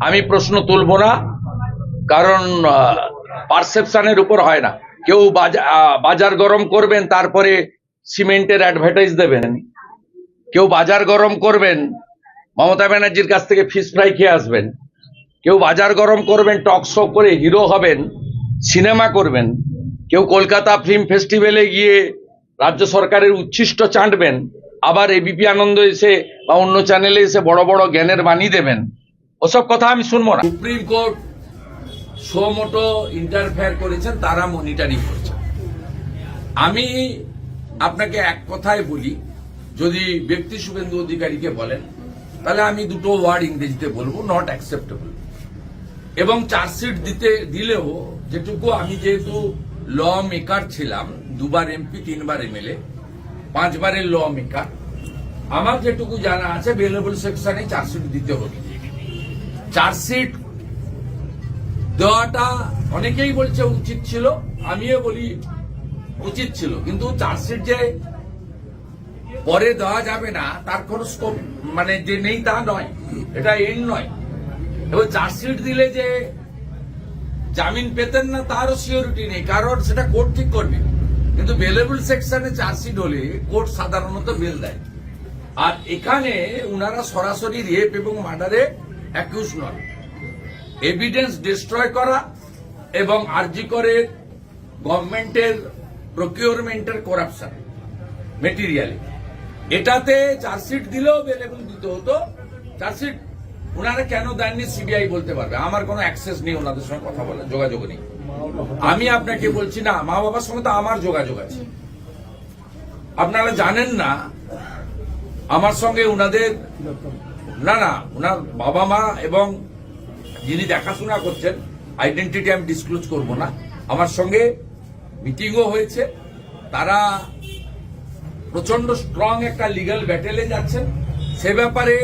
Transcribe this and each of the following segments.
আমি প্রশ্ন তুলব না, কারণ পারসেপশনের উপর হয় না। কেউ বাজা- বাজার গরম করবেন, তারপরে সিমেন্টের অ্যাডভার্টাইজ দেবেন। কেউ বাজার গরম করবেন, মমতা ব্যানার্জির কাছ থেকে ফিশ ফ্রাই খেয়ে আসবেন। কেউ বাজার গরম করবেন টক শো করে হিরো হবেন সিনেমা করবেন। কেউ কলকাতা ফিল্ম ফেস্টিভ্যালে গিয়ে রাজ্য সরকারের উচ্ছিষ্ট চাঁটবেন আবার এবিপি আনন্দ এসে বা অন্য চ্যানেলে এসে বড় বড় জ্ঞানের বাণী দেবেন। ওসব কথা আমি শুনব না। Supreme court suo motu interfere করেছেন, তারা মনিটরিং করছেন আমি আপনাকে এক কথায় বলি, যদি ব্যক্তি শুভেন্দু অধিকারীকে বলেন, তাহলে আমি দুটো ওয়ার্ড ইংরেজিতে বলব নট অ্যাকসেপ্টেবল এবং চার্জশিট দিতে, দিলেও যেটুকু আমি যেহেতু ল মেকার ছিলাম, দুবার এমপি তিনবার এমএলএ পাঁচবারের ল মেকার আমার যেটুকু জানা আছে বেলেবল সেকশনে চার্জশিট দিতে হবে। চার্জশিট দেওয়াটা অনেকেই বলছে উচিত ছিল, আমিও বলি উচিত ছিল। কিন্তু চার্জশিট যে পরে দেওয়া যাবে না, তার কোন স্কোপ মানে যে নেই তা নয়, এটা এন্ড নয়। এবার চার্জশিট দিলে যে জামিন পেতেন না, তারও সিওরিটি নেই, কারণ সেটা কোর্ট ঠিক করবে। কিন্তু বেলেবল সেকশনে চার্জশিট হলে কোর্ট সাধারণত বেল দেয়। আর এখানে উনারা সরাসরি রেপ এবং মার্ডারে অ্যাকিউজ এভিডেন্স ডিস্ট্রয় করা এবং আরজি করে গভর্নমেন্টের প্রকিউরমেন্টের করাপশন মেটেরিয়ালে এটাতে চার্জশিট দিলেও বেলেবল দিতে হতো। চার্জশিট ওনারা কেন দেননি সিবিআই বলতে পারবে? আমার কোনো অ্যাক্সেস নেই ওনাদের সঙ্গে কথা বলার, যোগাযোগ নেই। আমি আপনাকে বলছি না, মা বাবার সঙ্গে তো আমার যোগাযোগ আছে। আপনারা জানেন না, আমার সঙ্গে উনাদের না না, ওনার বাবা মা এবং যিনি দেখাশোনা করছেন আইডেন্টিটি আমি ডিসক্লোজ করব না। আমার সঙ্গে মিটিংও হয়েছে। তারা প্রচণ্ড স্ট্রং একটা লিগ্যাল ব্যাটেলে যাচ্ছেন। সে ব্যাপারে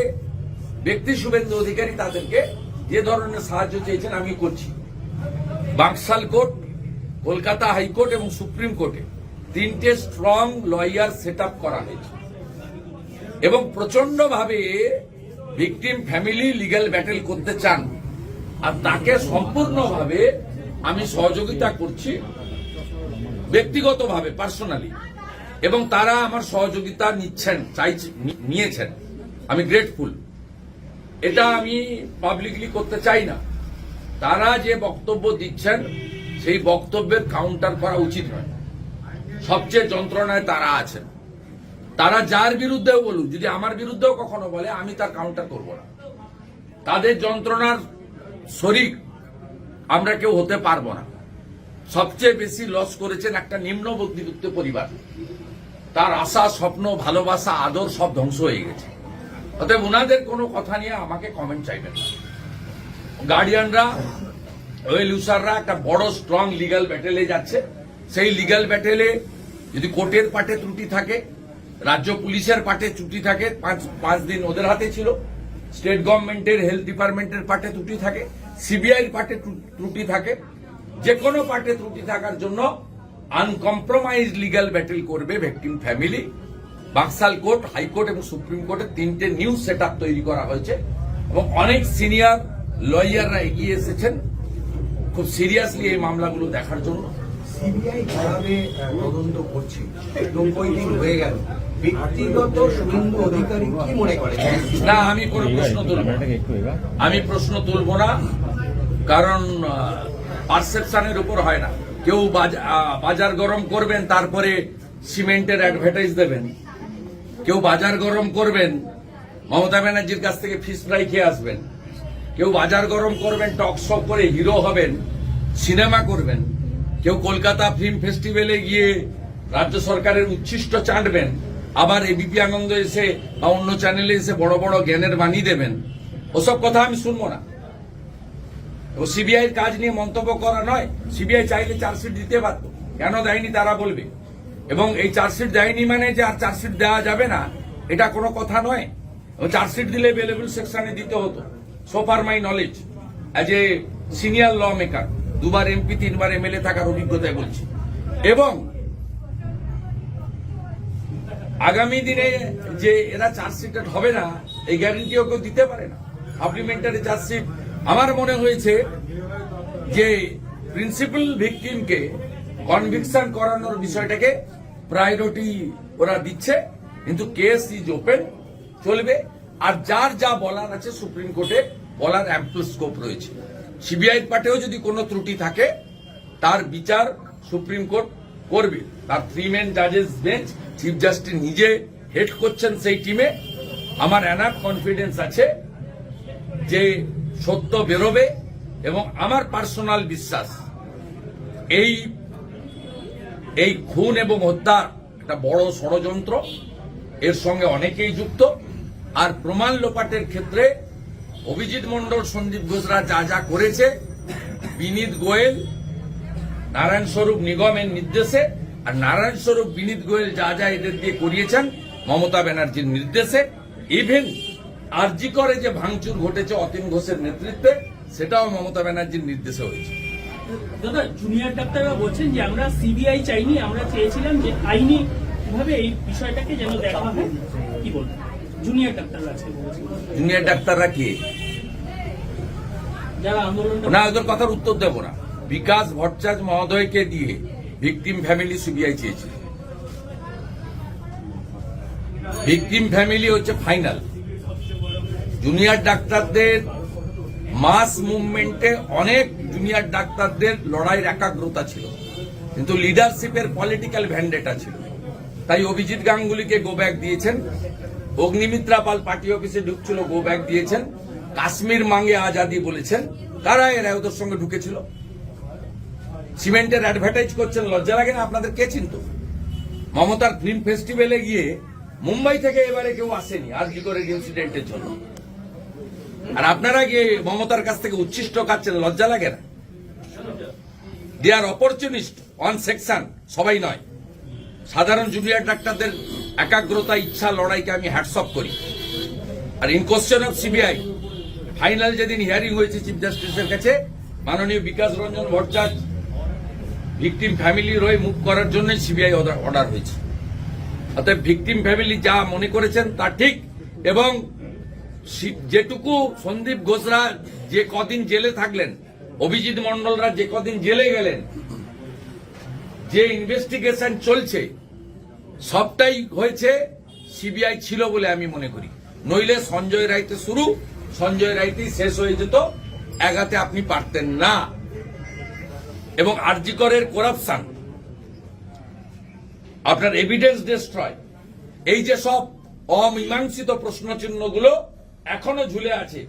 ব্যক্তি শুভেন্দু অধিকারী তাদেরকে যে ধরনের সাহায্য চেয়েছেন আমি করছি। Bankshall court, Kolkata high court এবং সুপ্রিম কোর্টে তিনটে স্ট্রং লয়ার সেট করা হয়েছে। এবং প্রচণ্ড ভাবে ভিকটিম ফ্যামিলি লিগ্যাল ব্যাটেল করতে চান। আর তাকে সম্পূর্ণভাবে আমি সহযোগিতা করছি ব্যক্তিগতভাবে পার্সোনালি এবং তারা আমার সহযোগিতা নিচ্ছেন চাইছে নিয়েছেন। আমি গ্রেটফুল এটা আমি পাবলিকলি করতে চাই না। তারা যে বক্তব্য দিচ্ছেন, সেই বক্তব্যের কাউন্টার করা উচিত নয়। সবচেয়ে যন্ত্রণায় তারা আছেন। তারা যার বিরুদ্ধেও বলুক, যদি আমার বিরুদ্ধেও কখনো বলে, আমি তার কাউন্টার করব না। তাদের যন্ত্রণার শরিক আমরা কেউ হতে পারব না। সবচেয়ে বেশি লস করেছেন একটা নিম্ন মধ্যবিত্ত পরিবার। তার আশা, স্বপ্ন, ভালোবাসা, আদর সব ধ্বংস হয়ে গেছে। অতএব ওনাদের কোনো কথা নিয়ে আমাকে কমেন্ট চাইবেন না। গার্ডিয়ানরা ওয়েল ইউসাররা একটা বড় স্ট্রং লিগাল ব্যাটেলে যাচ্ছে। সেই লিগ্যাল ব্যাটেলে যদি কোর্টের পাটে ত্রুটি থাকে রাজ্য পুলিশের পাটে ত্রুটি থাকে, পাঁচ পাঁচ দিন ওদের হাতে ছিল। স্টেট গভর্নমেন্টের হেলথ ডিপার্টমেন্টের পাটে ত্রুটি থাকে সিবিআইর পাটে ত্রুটি থাকে। যে কোনো পাটে ত্রুটি থাকার জন্য আনকম্প্রোমাইজ লিগ্যাল ব্যাটেল করবে victim family Bankshall court high court এবং সুপ্রিম কোর্টের তিনটে নিউ সেট তৈরি করা হয়েছে এবং অনেক সিনিয়র লয়াররা এগিয়ে এসেছেন খুব সিরিয়াসলি এই মামলাগুলো দেখার জন্য। সিবিআই তদন্ত করছে? নব্বই দিন হয়ে গেল। ব্যক্তিগত শুভেন্দু অধিকারী কি মনে করেন না আমি কোনো প্রশ্ন তুলব না। আমি প্রশ্ন তুলব না কারণ পারসেপশনের উপর হয় না। কেউ বাজ- বাজার গরম করবেন তারপরে সিমেন্টের অ্যাডভার্টাইজ দেবেন। কেউ বাজার গরম করবেন মমতা ব্যানার্জির কাছ থেকে ফিশ ফ্রাই খেয়ে আসবেন। কেউ বাজার গরম করবেন টক শপ করে হিরো হবেন সিনেমা করবেন। কেউ কলকাতা ফিল্ম ফেস্টিভ্যালে গিয়ে রাজ্য সরকারের উচ্ছিষ্ট চাঁটবেন আবার এবিপি আনন্দ এসে বা অন্য চ্যানেলে এসে বড় বড় জ্ঞানের বাণী দেবেন। ওসব কথা আমি শুনব না। ও সিবিআই কাজ নিয়ে মন্তব্য করা নয় সিবিআই চাইলে চার্জশিট দিতে পারতো। কেন দেয়নি তারা বলবে। এবং এই চার্জশিট দেয়নি মানে যে আর চার্জশিট দেওয়া যাবে না, এটা কোনো কথা নয়। চার্জশিট দিলে বেলেবল সেকশনে দিতে হতো। So far my knowledge as a senior law maker দুবার এমপি তিনবার এমএলএ থাকার অভিজ্ঞতায় বলছি। এবং আগামী দিনে যে এরা চার্জশিটেড হবে না, এই গ্যারেন্টিও কেউ দিতে পারে না। সাপ্লিমেন্টারি চার্জশিট আমার মনে হয়েছে যে প্রিন্সিপাল ভিকটিমকে কনভিকশন করানোর বিষয়টাকে প্রায়োরিটি ওরা দিচ্ছে, কিন্তু কেস ইজ ওপেন চলবে। আর যার যা বলার আছে সুপ্রিম কোর্টে, বলার অ্যাম্পল স্কোপ রয়েছে। সিবিআই পার্টেও যদি কোনো ত্রুটি থাকে, তার বিচার সুপ্রিম কোর্ট করবে। তার থ্রি মেন জাজেস বেঞ্চ চিফ জাস্টিস নিজে হেড করছেন সেই টিমে আমার এনাফ কনফিডেন্স আছে যে সত্য বেরোবে এবং আমার পার্সোনাল বিশ্বাস, এই এই খুন এবং হত্যার একটা বড় ষড়যন্ত্র, এর সঙ্গে অনেকেই যুক্ত। আর প্রমাণ লোপাটের ক্ষেত্রে অভিজিৎ মন্ডল সন্দীপ ঘোষরা যা যা করেছে, বিনীত গোয়েল, নারায়ণ স্বরূপ নিগমের নির্দেশে আর নারায়ণ স্বরূপ বিনীত গোয়েল যা যা এদের দিয়ে করিয়েছেন মমতা ব্যানার্জির নির্দেশে ইভেন আরজি করে যে ভাঙচুর ঘটেছে অতীন ঘোষের নেতৃত্বে সেটাও মমতা ব্যানার্জির নির্দেশে হয়েছে। দাদা জুনিয়র ডাক্তাররা বলছেন যে আমরা সিবিআই চাইনি আমরা চেয়েছিলাম যে আইনি ভাবে এই বিষয়টাকে যেন দেখা হয়। কি বলব জুনিয়র ডাক্তাররা আজকে জুনিয়র ডাক্তাররা কি? যারা আন্দোলনটা না ওদের কথার উত্তর দেব না। বিকাশ ভট্টাচার্য মহোদয়কে দিয়ে ভিকটিম ফ্যামিলি সিবিআই চেয়েছে। ভিকটিম ফ্যামিলি হচ্ছে ফাইনাল। জুনিয়র ডাক্তারদের মাস মুভমেন্টে অনেক জুনিয়র ডাক্তারদের লড়াইয়ের একাগ্রতা ছিল। কিন্তু লিডারশিপের পলিটিক্যাল ভ্যান্ডেটা ছিল। তাই অভিজিৎ গাঙ্গুলিকে গো ব্যাক দিয়েছেন। অগ্নিমিত্রা পাল পার্টি অফিসে ঢুকছিল গো ব্যাক দিয়েছেন। কাশ্মীর মাঙ্গে আজাদি বলেছেন। কারা এরা ওদের সঙ্গে ঢুকেছিল? সিমেন্টের অ্যাডভার্টাইজ করছেন, লজ্জা লাগে না আপনাদের? কে চিনত? মমতার ফিল্ম ফেস্টিভ্যালে গিয়ে মুম্বাই থেকে এবারে কেউ আসেনি আরজি করে ইনসিডেন্টের জন্য? আর আপনারা গিয়ে মমতার কাছ থেকে উচ্ছিষ্ট কাচ্ছেন, লজ্জা লাগে না? They are opportunist on section সবাই নয়। সাধারণ জুনিয়র ডাক্তারদের একাগ্রতা, ইচ্ছা, লড়াইকে আমি হ্যাটসঅপ করি। আর in question of CBI final যেদিন হিয়ারিং হয়েছে চিফ জাস্টিসের কাছে, মাননীয় বিকাশ রঞ্জন ভট্টাচার্য ভিকটিম ফ্যামিলির হয়ে মুখ করার জন্য সিবিআই অর্ডার হয়েছে। অতএব ভিকটিম ফ্যামিলি যা মনে করেছেন তা ঠিক এবং যেটুকু সন্দীপ ঘোষরা যে কদিন জেলে থাকলেন, অভিজিৎ মন্ডলরা যে কদিন জেলে গেলেন, যে ইনভেস্টিগেশন চলছে, সবটাই হয়েছে সিবিআই ছিল বলে আমি মনে করি। নইলে সঞ্জয় রাইতে শুরু, সঞ্জয় রায়তেই শেষ হয়ে যেত এগাতে আপনি পারতেন না। এবং আরজিকরের করাপশন আপনার এভিডেন্স ডিস্ট্রয় এই যে সব অমীমাংসিত প্রশ্নচিহ্নগুলো এখনও ঝুলে আছে।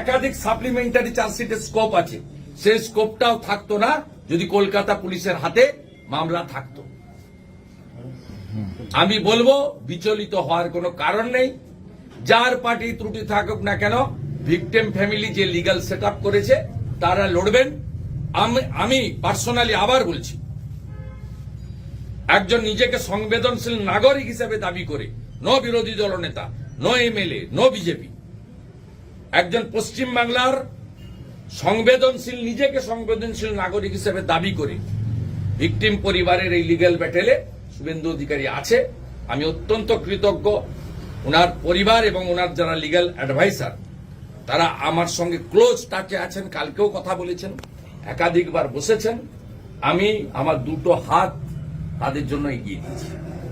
একাধিক সাপ্লিমেন্টারি চার্জশিটের স্কোপ আছে। সেই স্কোপটাও থাকতো না, যদি কলকাতা পুলিশের হাতে মামলা থাকতো। আমি বলব, বিচলিত হওয়ার কোনো কারণ নেই। যার পার্টি ত্রুটি থাকুক না কেন ভিকটেম ফ্যামিলি যে লিগাল সেট করেছে, তারা লড়বেন। আমি- পার্সোনালি আবার বলছি, একজন নিজেকে সংবেদনশীল নাগরিক হিসেবে দাবি করে, নো বিরোধী দলনেতা নো এমএলএ, ন বিজেপি, একজন পশ্চিম বাংলার সংবেদনশীল, নিজেকে সংবেদনশীল নাগরিক হিসেবে দাবি করে ভিকটিম পরিবারের এই লিগ্যাল ব্যাটেলে শুভেন্দু অধিকারী আছে, আমি অত্যন্ত কৃতজ্ঞ ওনার পরিবার এবং ওনার যারা লিগ্যাল অ্যাডভাইসার তারা আমার সঙ্গে ক্লোজ টাচে আছেন, কালকেও কথা বলেছেন। একাধিকবার বসেছেন। আমি আমার দুটো হাত তাদের জন্য এগিয়ে দিয়েছি।